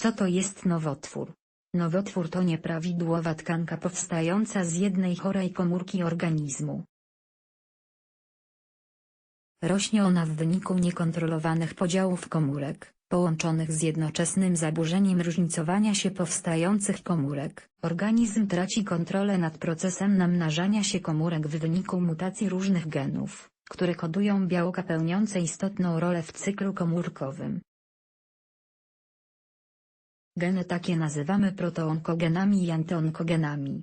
Co to jest nowotwór? Nowotwór to nieprawidłowa tkanka powstająca z jednej chorej komórki organizmu. Rośnie ona w wyniku niekontrolowanych podziałów komórek, połączonych z jednoczesnym zaburzeniem różnicowania się powstających komórek. Organizm traci kontrolę nad procesem namnażania się komórek w wyniku mutacji różnych genów, które kodują białka pełniące istotną rolę w cyklu komórkowym. Geny takie nazywamy protoonkogenami i antyonkogenami.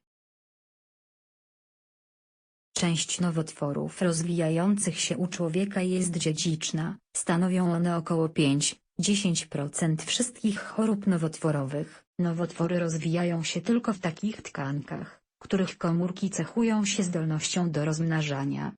Część nowotworów rozwijających się u człowieka jest dziedziczna, stanowią one około 5-10% wszystkich chorób nowotworowych. Nowotwory rozwijają się tylko w takich tkankach, których komórki cechują się zdolnością do rozmnażania.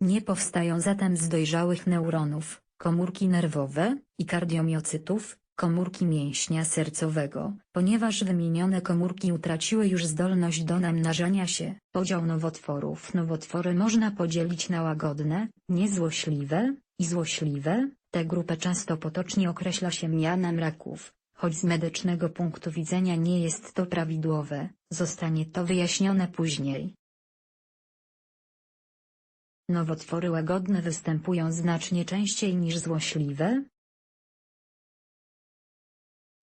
Nie powstają zatem z dojrzałych neuronów, komórki nerwowe i kardiomiocytów, komórki mięśnia sercowego, ponieważ wymienione komórki utraciły już zdolność do namnażania się. Podział nowotworów Nowotwory można podzielić na łagodne, niezłośliwe i złośliwe, tę grupę często potocznie określa się mianem raków, choć z medycznego punktu widzenia nie jest to prawidłowe, zostanie to wyjaśnione później. Nowotwory łagodne występują znacznie częściej niż złośliwe,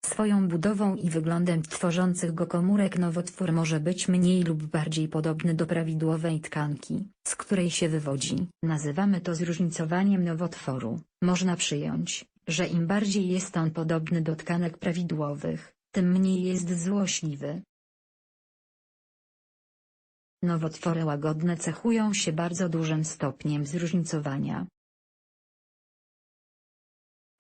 Swoją budową i wyglądem tworzących go komórek nowotwór może być mniej lub bardziej podobny do prawidłowej tkanki, z której się wywodzi. Nazywamy to zróżnicowaniem nowotworu. Można przyjąć, że im bardziej jest on podobny do tkanek prawidłowych, tym mniej jest złośliwy. Nowotwory łagodne cechują się bardzo dużym stopniem zróżnicowania.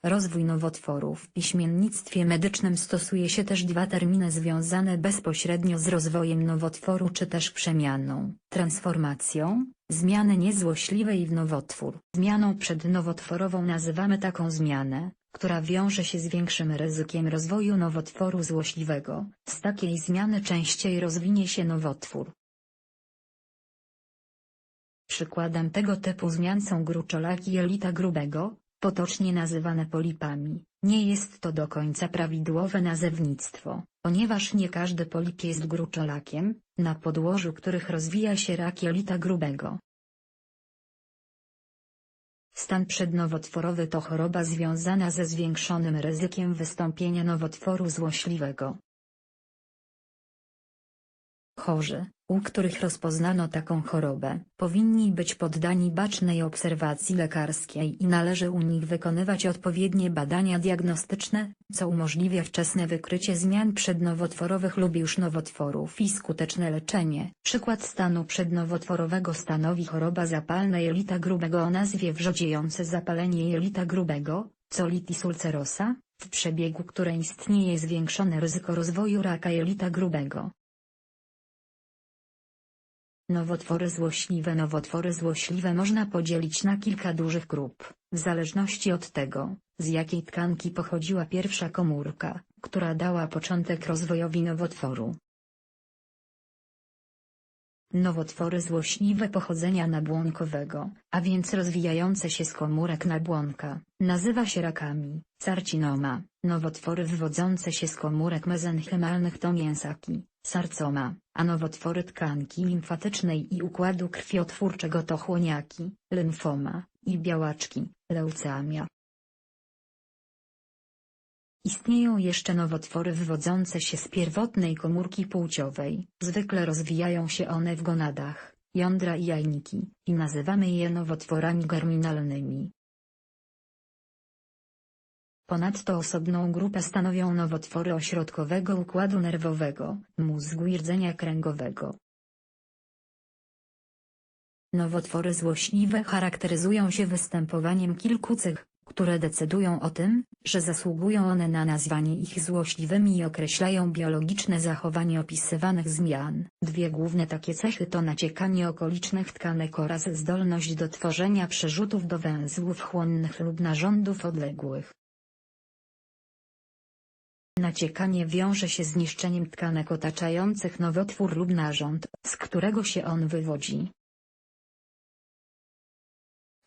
Rozwój nowotworów w piśmiennictwie medycznym stosuje się też dwa terminy związane bezpośrednio z rozwojem nowotworu czy też przemianą, transformacją, zmiany niezłośliwej w nowotwór. Zmianą przednowotworową nazywamy taką zmianę, która wiąże się z większym ryzykiem rozwoju nowotworu złośliwego. Z takiej zmiany częściej rozwinie się nowotwór. Przykładem tego typu zmian są gruczolaki jelita grubego, potocznie nazywane polipami. Nie jest to do końca prawidłowe nazewnictwo, ponieważ nie każdy polip jest gruczolakiem, na podłożu których rozwija się rak jelita grubego. Stan przednowotworowy to choroba związana ze zwiększonym ryzykiem wystąpienia nowotworu złośliwego. Chorzy, u których rozpoznano taką chorobę, powinni być poddani bacznej obserwacji lekarskiej i należy u nich wykonywać odpowiednie badania diagnostyczne, co umożliwia wczesne wykrycie zmian przednowotworowych lub już nowotworów i skuteczne leczenie. Przykład stanu przednowotworowego stanowi choroba zapalna jelita grubego o nazwie wrzodziejące zapalenie jelita grubego, colitis ulcerosa, w przebiegu której istnieje zwiększone ryzyko rozwoju raka jelita grubego. Nowotwory złośliwe Nowotwory złośliwe można podzielić na kilka dużych grup, w zależności od tego, z jakiej tkanki pochodziła pierwsza komórka, która dała początek rozwojowi nowotworu. Nowotwory złośliwe pochodzenia nabłonkowego, a więc rozwijające się z komórek nabłonka, nazywa się rakami. Sarcinoma, nowotwory wywodzące się z komórek mezenchymalnych to mięsaki, sarcoma, a nowotwory tkanki limfatycznej i układu krwiotwórczego to chłoniaki, lymfoma, i białaczki, leucemia. Istnieją jeszcze nowotwory wywodzące się z pierwotnej komórki płciowej. Zwykle rozwijają się one w gonadach, jądra i jajniki, i nazywamy je nowotworami germinalnymi. Ponadto osobną grupę stanowią nowotwory ośrodkowego układu nerwowego, mózgu i rdzenia kręgowego. Nowotwory złośliwe charakteryzują się występowaniem kilku cech, które decydują o tym, że zasługują one na nazwanie ich złośliwymi i określają biologiczne zachowanie opisywanych zmian. Dwie główne takie cechy to naciekanie okolicznych tkanek oraz zdolność do tworzenia przerzutów do węzłów chłonnych lub narządów odległych. Naciekanie wiąże się z niszczeniem tkanek otaczających nowotwór lub narząd, z którego się on wywodzi.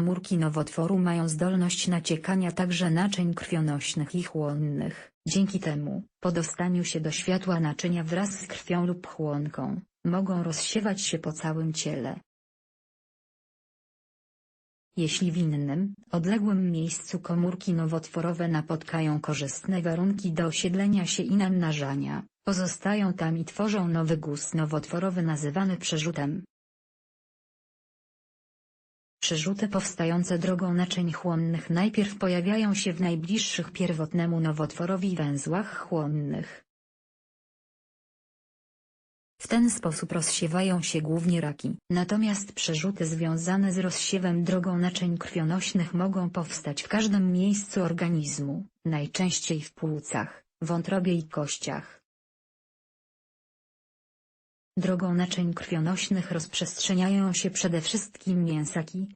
Komórki nowotworu mają zdolność naciekania także naczyń krwionośnych i chłonnych. Dzięki temu, po dostaniu się do światła naczynia wraz z krwią lub chłonką, mogą rozsiewać się po całym ciele. Jeśli w innym, odległym miejscu komórki nowotworowe napotkają korzystne warunki do osiedlenia się i namnażania, pozostają tam i tworzą nowy guz nowotworowy nazywany przerzutem. Przerzuty powstające drogą naczyń chłonnych najpierw pojawiają się w najbliższych pierwotnemu nowotworowi węzłach chłonnych. W ten sposób rozsiewają się głównie raki. Natomiast przerzuty związane z rozsiewem drogą naczyń krwionośnych mogą powstać w każdym miejscu organizmu, najczęściej w płucach, wątrobie i kościach. Drogą naczyń krwionośnych rozprzestrzeniają się przede wszystkim mięsaki.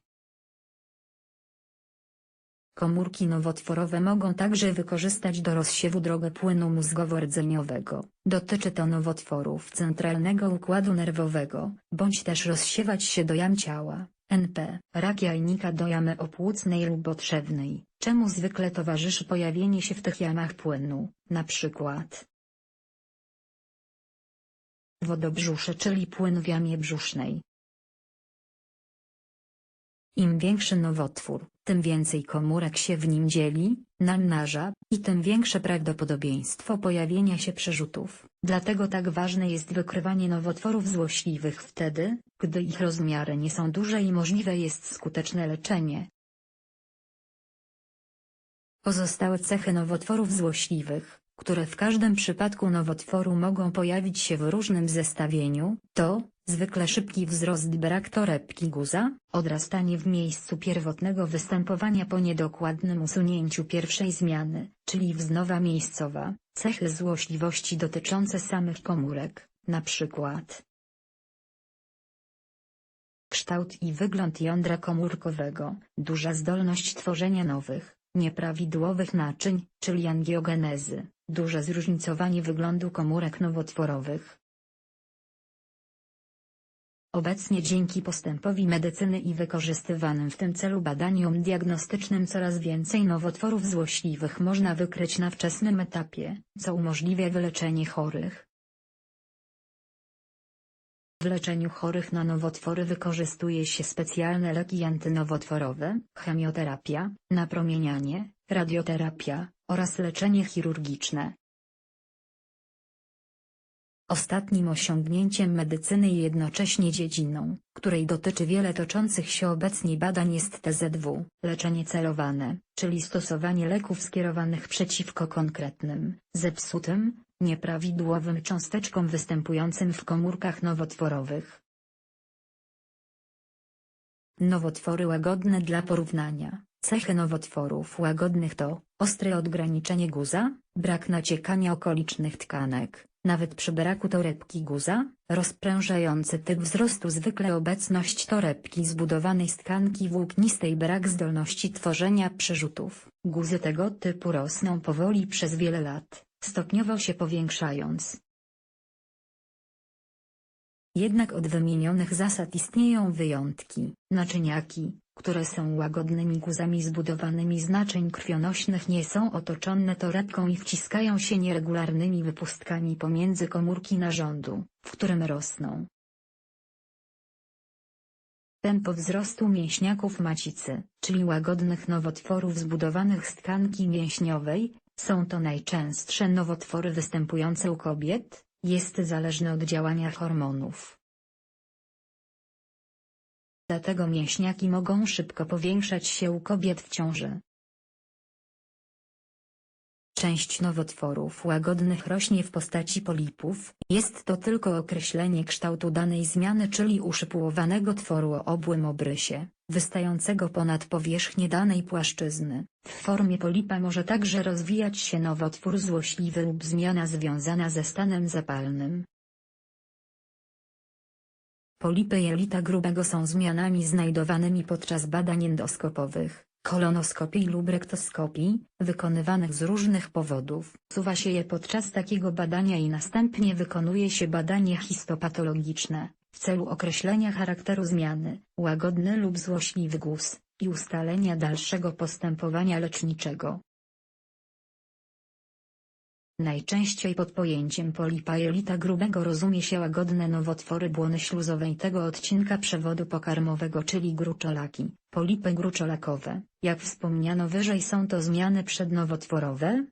Komórki nowotworowe mogą także wykorzystać do rozsiewu drogę płynu mózgowo-rdzeniowego. Dotyczy to nowotworów centralnego układu nerwowego, bądź też rozsiewać się do jam ciała, NP, rak jajnika do jamy opłucnej lub otrzewnej, czemu zwykle towarzyszy pojawienie się w tych jamach płynu, na przykład wodobrzusze czyli płyn w jamie brzusznej. Im większy nowotwór, tym więcej komórek się w nim dzieli, namnaża, i tym większe prawdopodobieństwo pojawienia się przerzutów. Dlatego tak ważne jest wykrywanie nowotworów złośliwych wtedy, gdy ich rozmiary nie są duże i możliwe jest skuteczne leczenie. Pozostałe cechy nowotworów złośliwych, które w każdym przypadku nowotworu mogą pojawić się w różnym zestawieniu, to zwykle szybki wzrost brak torebki guza, odrastanie w miejscu pierwotnego występowania po niedokładnym usunięciu pierwszej zmiany, czyli wznowa miejscowa, cechy złośliwości dotyczące samych komórek, np. kształt i wygląd jądra komórkowego, duża zdolność tworzenia nowych, nieprawidłowych naczyń, czyli angiogenezy, duże zróżnicowanie wyglądu komórek nowotworowych. Obecnie dzięki postępowi medycyny i wykorzystywanym w tym celu badaniom diagnostycznym coraz więcej nowotworów złośliwych można wykryć na wczesnym etapie, co umożliwia wyleczenie chorych. W leczeniu chorych na nowotwory wykorzystuje się specjalne leki antynowotworowe, chemioterapia, napromienianie, radioterapia, oraz leczenie chirurgiczne. Ostatnim osiągnięciem medycyny i jednocześnie dziedziną, której dotyczy wiele toczących się obecnie badań jest TZW, leczenie celowane, czyli stosowanie leków skierowanych przeciwko konkretnym, zepsutym, nieprawidłowym cząsteczkom występującym w komórkach nowotworowych. Nowotwory łagodne dla porównania. Cechy nowotworów łagodnych to ostre odgraniczenie guza, brak naciekania okolicznych tkanek, nawet przy braku torebki guza, rozprężający typ wzrostu zwykle obecność torebki zbudowanej z tkanki włóknistej brak zdolności tworzenia przerzutów. Guzy tego typu rosną powoli przez wiele lat, stopniowo się powiększając. Jednak od wymienionych zasad istnieją wyjątki. Naczyniaki, które są łagodnymi guzami zbudowanymi z naczyń krwionośnych nie są otoczone torebką i wciskają się nieregularnymi wypustkami pomiędzy komórki narządu, w którym rosną. Tempo wzrostu mięśniaków macicy, czyli łagodnych nowotworów zbudowanych z tkanki mięśniowej, są to najczęstsze nowotwory występujące u kobiet, jest zależny od działania hormonów. Dlatego mięśniaki mogą szybko powiększać się u kobiet w ciąży. Część nowotworów łagodnych rośnie w postaci polipów, jest to tylko określenie kształtu danej zmiany czyli uszypułowanego tworu o obłym obrysie, wystającego ponad powierzchnię danej płaszczyzny. W formie polipa może także rozwijać się nowotwór złośliwy lub zmiana związana ze stanem zapalnym. Polipy jelita grubego są zmianami znajdowanymi podczas badań endoskopowych, kolonoskopii lub rektoskopii, wykonywanych z różnych powodów. Suwa się je podczas takiego badania i następnie wykonuje się badanie histopatologiczne, w celu określenia charakteru zmiany, łagodny lub złośliwy guz, i ustalenia dalszego postępowania leczniczego. Najczęściej pod pojęciem polipa jelita grubego rozumie się łagodne nowotwory błony śluzowej tego odcinka przewodu pokarmowego czyli gruczolaki, polipy gruczolakowe. Jak wspomniano wyżej są to zmiany przednowotworowe.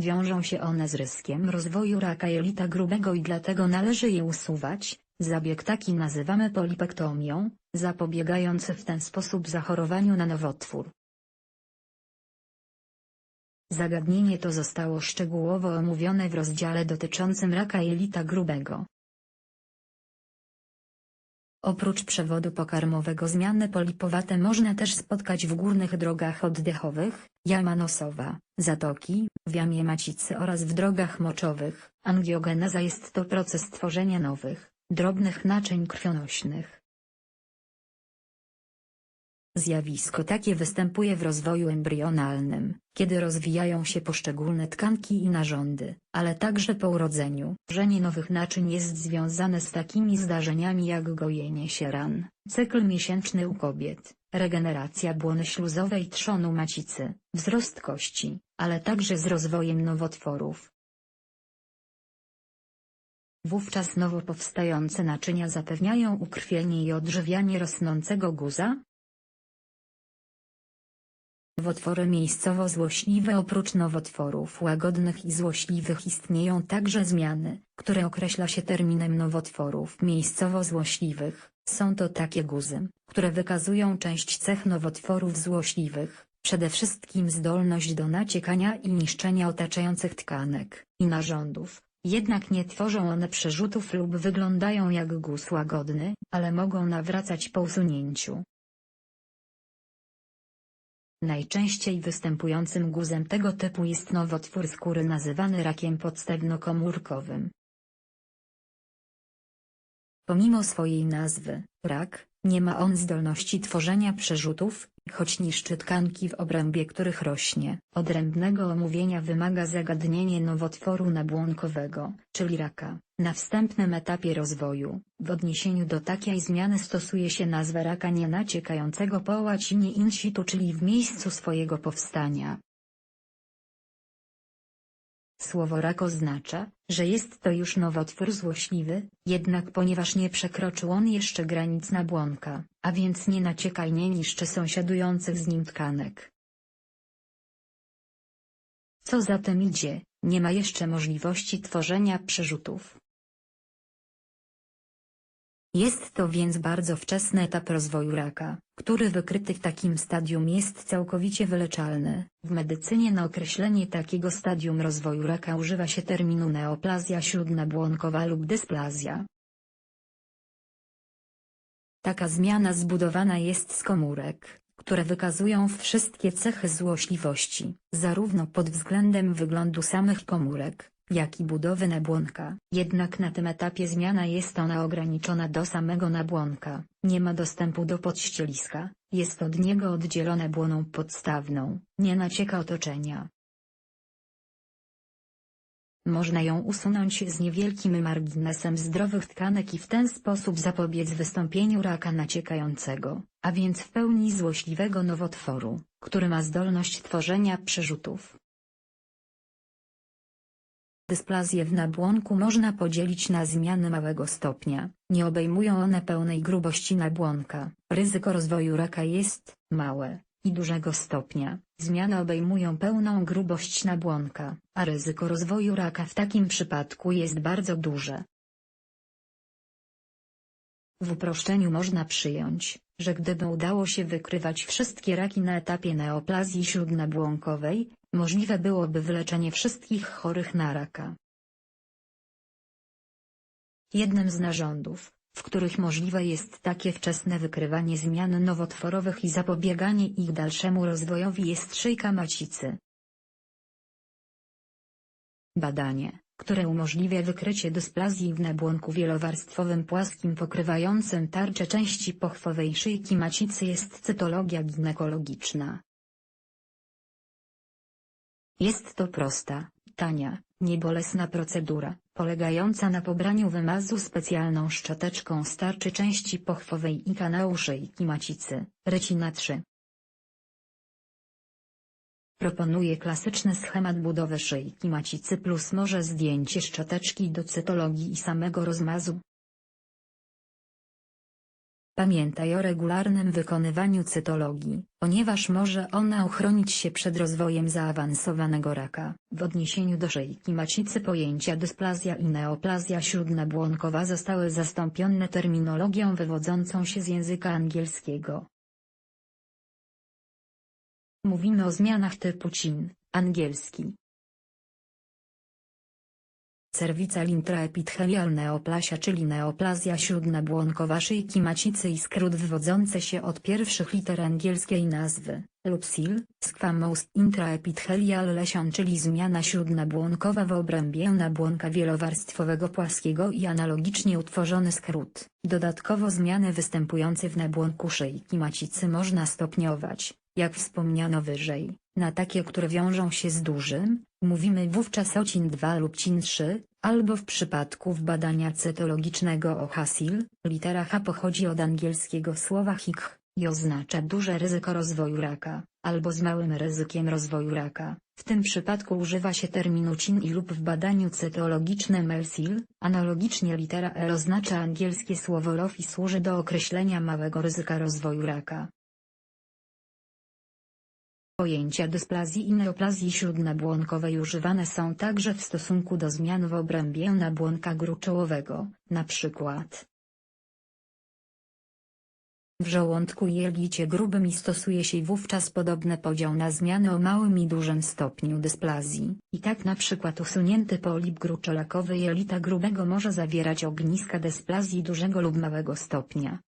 Wiążą się one z ryskiem rozwoju raka jelita grubego i dlatego należy je usuwać. Zabieg taki nazywamy polipektomią, zapobiegając w ten sposób zachorowaniu na nowotwór. Zagadnienie to zostało szczegółowo omówione w rozdziale dotyczącym raka jelita grubego. Oprócz przewodu pokarmowego zmiany polipowate można też spotkać w górnych drogach oddechowych, jama nosowa, zatoki, w jamie macicy oraz w drogach moczowych. Angiogeneza jest to proces tworzenia nowych, drobnych naczyń krwionośnych. Zjawisko takie występuje w rozwoju embrionalnym, kiedy rozwijają się poszczególne tkanki i narządy, ale także po urodzeniu. Tworzenie nowych naczyń jest związane z takimi zdarzeniami jak gojenie się ran, cykl miesięczny u kobiet, regeneracja błony śluzowej trzonu macicy, wzrost kości, ale także z rozwojem nowotworów. Wówczas nowo powstające naczynia zapewniają ukrwienie i odżywianie rosnącego guza, Nowotwory miejscowo-złośliwe Oprócz nowotworów łagodnych i złośliwych istnieją także zmiany, które określa się terminem nowotworów miejscowo-złośliwych. Są to takie guzy, które wykazują część cech nowotworów złośliwych, przede wszystkim zdolność do naciekania i niszczenia otaczających tkanek i narządów, jednak nie tworzą one przerzutów lub wyglądają jak guz łagodny, ale mogą nawracać po usunięciu. Najczęściej występującym guzem tego typu jest nowotwór skóry nazywany rakiem podstawnokomórkowym. Pomimo swojej nazwy, rak, nie ma on zdolności tworzenia przerzutów, choć niszczy tkanki w obrębie których rośnie. Odrębnego omówienia wymaga zagadnienie nowotworu nabłonkowego, czyli raka. Na wstępnym etapie rozwoju, w odniesieniu do takiej zmiany stosuje się nazwę raka nienaciekającego po łacinie in situ czyli w miejscu swojego powstania. Słowo rak oznacza, że jest to już nowotwór złośliwy, jednak ponieważ nie przekroczył on jeszcze granic nabłonka, a więc nie nacieka i nie niszczy sąsiadujących z nim tkanek. Co za tym idzie, nie ma jeszcze możliwości tworzenia przerzutów. Jest to więc bardzo wczesny etap rozwoju raka, który wykryty w takim stadium jest całkowicie wyleczalny. W medycynie na określenie takiego stadium rozwoju raka używa się terminu neoplazja śródnabłonkowa lub dysplazja. Taka zmiana zbudowana jest z komórek, które wykazują wszystkie cechy złośliwości, zarówno pod względem wyglądu samych komórek, jak i budowy nabłonka. Jednak na tym etapie zmiana jest ona ograniczona do samego nabłonka, nie ma dostępu do podścieliska, jest od niego oddzielone błoną podstawną, nie nacieka otoczenia. Można ją usunąć z niewielkim marginesem zdrowych tkanek i w ten sposób zapobiec wystąpieniu raka naciekającego, a więc w pełni złośliwego nowotworu, który ma zdolność tworzenia przerzutów. Dysplazję w nabłonku można podzielić na zmiany małego stopnia, nie obejmują one pełnej grubości nabłonka. Ryzyko rozwoju raka jest małe i dużego stopnia. Zmiany obejmują pełną grubość nabłonka, a ryzyko rozwoju raka w takim przypadku jest bardzo duże. W uproszczeniu można przyjąć, że gdyby udało się wykrywać wszystkie raki na etapie neoplazji śródnabłonkowej, Możliwe byłoby wyleczenie wszystkich chorych na raka. Jednym z narządów, w których możliwe jest takie wczesne wykrywanie zmian nowotworowych i zapobieganie ich dalszemu rozwojowi jest szyjka macicy. Badanie, które umożliwia wykrycie dysplazji w nabłonku wielowarstwowym płaskim pokrywającym tarczę części pochwowej szyjki macicy jest cytologia ginekologiczna. Jest to prosta, Tania, niebolesna procedura, polegająca na pobraniu wymazu specjalną szczoteczką starczy części pochwowej i kanału szyjki macicy, Recina 3. Proponuje klasyczny schemat budowy szyjki macicy plus może zdjęcie szczoteczki do cytologii i samego rozmazu. Pamiętaj o regularnym wykonywaniu cytologii, ponieważ może ona uchronić się przed rozwojem zaawansowanego raka. W odniesieniu do szyjki macicy pojęcia dysplazja i neoplazja śródnabłonkowa zostały zastąpione terminologią wywodzącą się z języka angielskiego. Mówimy o zmianach typu CIN, angielski. Cervical intraepithelial neoplasia czyli neoplazja śródnabłonkowa szyjki macicy i skrót wywodzący się od pierwszych liter angielskiej nazwy, lub SIL, squamous intraepithelial lesion czyli zmiana śródnabłonkowa w obrębie nabłonka wielowarstwowego płaskiego i analogicznie utworzony skrót. Dodatkowo zmiany występujące w nabłonku szyjki macicy można stopniować, jak wspomniano wyżej, na takie które wiążą się z dużym, mówimy wówczas o CIN 2 lub CIN 3, albo w przypadku badania cytologicznego o HASIL, litera H pochodzi od angielskiego słowa HIK i oznacza duże ryzyko rozwoju raka, albo z małym ryzykiem rozwoju raka. W tym przypadku używa się terminu CIN i lub w badaniu cytologicznym LSIL, analogicznie litera L oznacza angielskie słowo ROF i służy do określenia małego ryzyka rozwoju raka. Pojęcia dysplazji i neoplazji śródnabłonkowej używane są także w stosunku do zmian w obrębie nabłonka gruczołowego, np. W żołądku i grubym i stosuje się wówczas podobny podział na zmiany o małym i dużym stopniu dysplazji. I tak przykład usunięty polip gruczolakowy jelita grubego może zawierać ogniska dysplazji dużego lub małego stopnia.